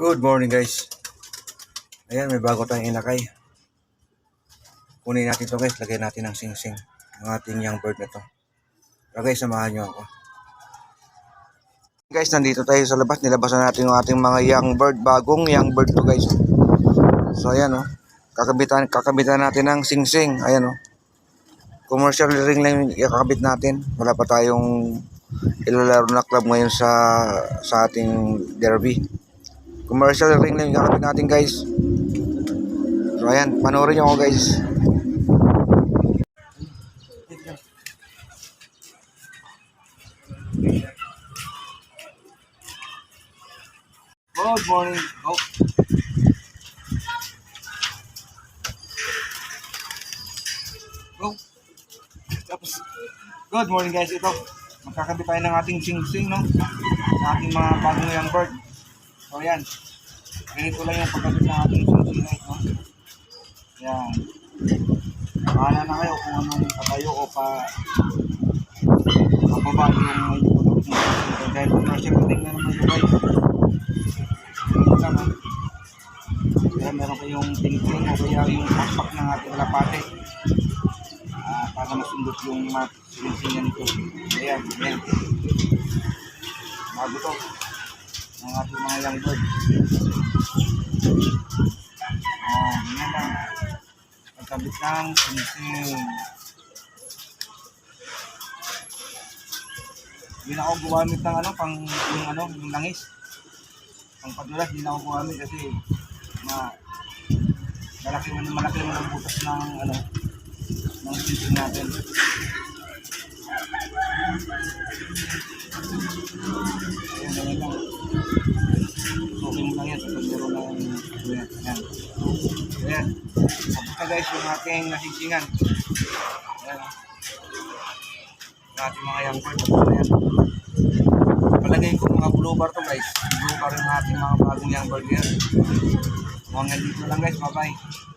Good morning guys. Ayan, may bago tayong inakay. Kunin natin to guys, lagay natin ng sing-sing. Ang ating young bird na to. Pero guys, samahan nyo ako. Guys, nandito tayo sa labas. Nilabasan natin yung ating mga young bird. Bagong young bird to guys. So ayan oh. Kakabitan, kakabitan natin ng sing-sing. Ayan oh. Commercial ring lang yung kakabit natin. Wala pa tayong ilalaro na club ngayon sa sa ating derby. Commercial ring lang yung kakabit natin guys. So ayan, panoorin nyo ako guys. Good morning. Oh. Go. Tapos, good morning guys. Ito, magkakabit tayo ng ating sing-sing, no? Sa ating mga bagong young bird. So, ayan. Ganito lang yung pagkabit ng ating sing-sing guys, no? Ayan. Bahala na kayo kung anong patayo o pa mababa yung yung sing-sing. Dahil commercial building na naman ito guys. Ganito no? Kaya meron kayong ting-ting o kaya yung pakpak ng ating lapate. Ah, para masundot yung mat sinisingan nito. Ayan, ayan. Bago to. Ang ating mga young bird. Oh, ganyan lang. Pagkabit ng sinising. Hindi na ako gumamit ng ano, pang yung ano, yung langis. Pang padulas, hindi na ako gumamit kasi ma malaki man malaki man ang butas ng ano ng sisig natin. Ayan, Pagbiro ng ayan. Ayan. Ayan. Tapos na guys yung ating nasisingan. Ayan. Yung ating mga young bird. Tapos na yan. Palagay ko mga blue bar to guys. Blue bar yung ating mga bagong bird yan. Mga dito lang guys. Bye bye.